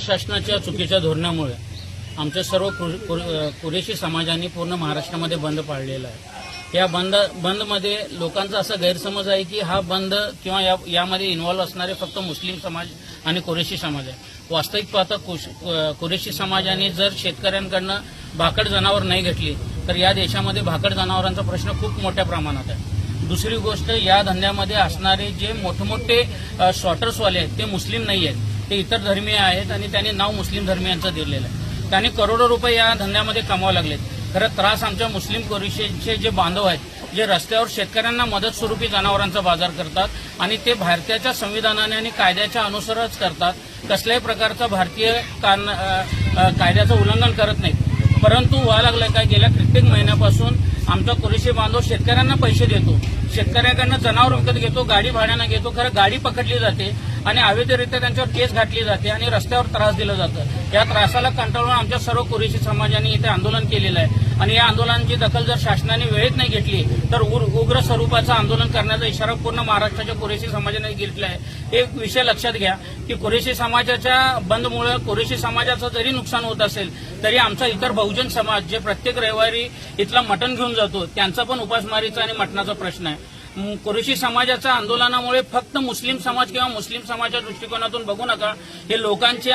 शासनाच्या चुकीच्या धोरणामुळे आमच्या सर्व कुरेशी समाजाने पूर्ण महाराष्ट्रामध्ये बंद पाळलेला आहे. या बंद बंदमध्ये लोकांचा असा गैरसमज आहे की हा बंद किंवा या यामध्ये इन्व्हॉल्व्ह असणारे फक्त मुस्लिम समाज आणि कुरेशी समाज आहे. वास्तविक पाहता कुश- कुरेशी समाजाने जर शेतकऱ्यांकडनं भाकड जनावर नाही घेतली तर या देशामध्ये भाकड जनावरांचा प्रश्न खूप मोठ्या प्रमाणात आहे. दुसरी गोष्ट या धंद्यामध्ये असणारे जे मोठमोठे शॉर्टर्सवाले आहेत ते मुस्लिम नाही आहेत. ते इतर धर्मीय आहेत आणि त्यांनी नाव मुस्लिम धर्मियांचं दिलेलं आहे. त्यांनी करोडो रुपये या धंद्यामध्ये कमावं लागलेत. खरं त्रास आमच्या मुस्लिम कोरिशेचे जे बांधव आहेत जे रस्त्यावर शेतकऱ्यांना मदत स्वरूपी जनावरांचा बाजार करतात आणि ते भारताच्या संविधानाने आणि कायद्याच्या अनुसारच करतात कसल्याही प्रकारचं भारतीय कायद्याचं उल्लंघन करत नाहीत. परंतु व्हायला लागलं काय गेल्या कित्येक महिन्यापासून आमचा कुरेशी बांधव शेतकऱ्यांना पैसे देतो. शेतकऱ्याकडनं जनावर विकत घेतो गाडी भाड्यानं घेतो. खरं गाडी पकडली जाते. आणि अवैधरित्या त्यांच्यावर केस घातली जाते आणि रस्त्यावर त्रास दिला जातो. या त्रासाला कंटाळून आमच्या सर्व कुरेशी समाजाने इथे आंदोलन केलेलं आहे. आणि या आंदोलनाची दखल जर शासनाने वेळेत नाही घेतली तर उग्र स्वरूपाचं आंदोलन करण्याचा इशारा पूर्ण महाराष्ट्राच्या कुरेशी समाजाने घेतला आहे. एक विषय लक्षात घ्या की कुरेशी समाजाच्या बंदमुळे कुरेशी समाजाचं जरी नुकसान होत असेल तरी आमचा इतर बहुजन समाज जे प्रत्येक रविवारी इथला मटण घेऊन जातो त्यांचा पण उपासमारीचा आणि मटणाचा प्रश्न आहे. कुरेशी समाजाच्या आंदोलनामुळे फक्त मुस्लिम समाज किंवा मुस्लिम समाजाच्या दृष्टिकोनातून बघू नका हे लोकांचे